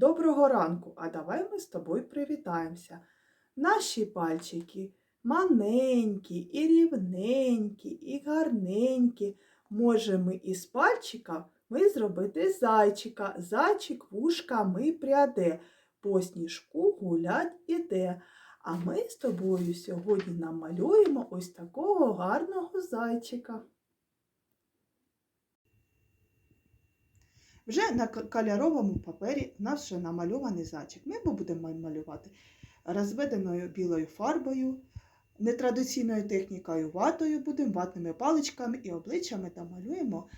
Доброго ранку! А давай ми з тобою привітаємося. Наші пальчики маленькі, і рівненькі, і гарненькі. Може ми із пальчика ми зробити зайчика. Зайчик вушками пряде, по сніжку гулять іде. А ми з тобою сьогодні намалюємо ось такого гарного зайчика. Вже на кольоровому папері у нас вже намальований зайчик. Ми його будемо малювати розведеною білою фарбою, нетрадиційною технікою ватою, будемо ватними паличками і обличчями та малюємо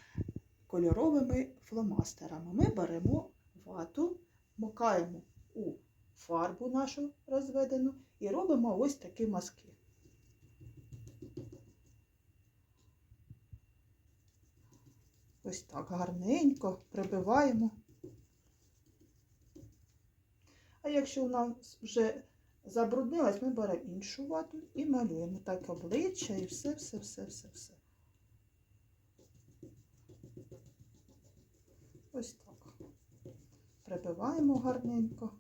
кольоровими фломастерами. Ми беремо вату, макаємо у фарбу нашу розведену і робимо ось такі мазки. Ось так гарненько прибиваємо. А якщо у нас вже забруднилась, ми беремо іншу вату і малюємо так обличчя і все, все, все, все, все. Ось так. Прибиваємо гарненько.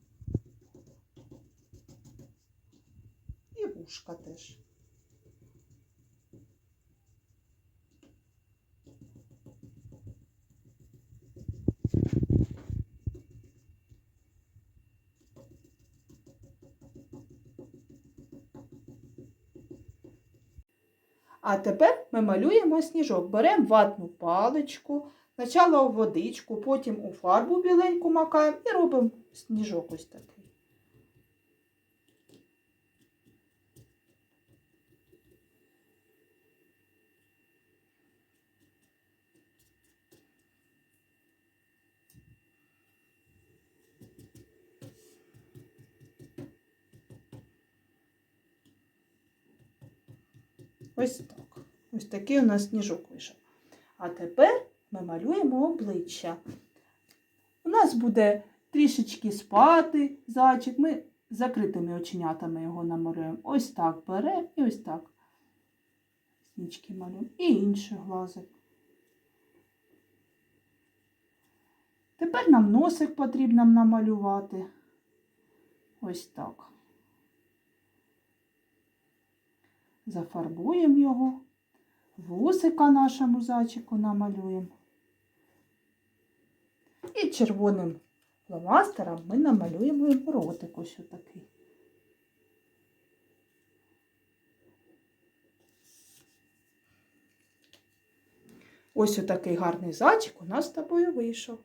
І вушка теж. А тепер ми малюємо сніжок. Беремо ватну паличку, спочатку у водичку, потім у фарбу біленьку макаємо і робимо сніжок ось такий. Ось так. Ось такий у нас сніжок вийшов. А тепер ми малюємо обличчя. У нас буде трішечки спати зайчик. Ми закритими оченятами його намалюємо. Ось так беремо і ось так. Снічки малюємо. І інший глазик. Тепер нам носик потрібно намалювати. Ось так. Зафарбуємо його, вусика нашому зайчику намалюємо. І червоним фломастером ми намалюємо йому ротик ось отакий. Ось отакий гарний зайчик у нас з тобою вийшов.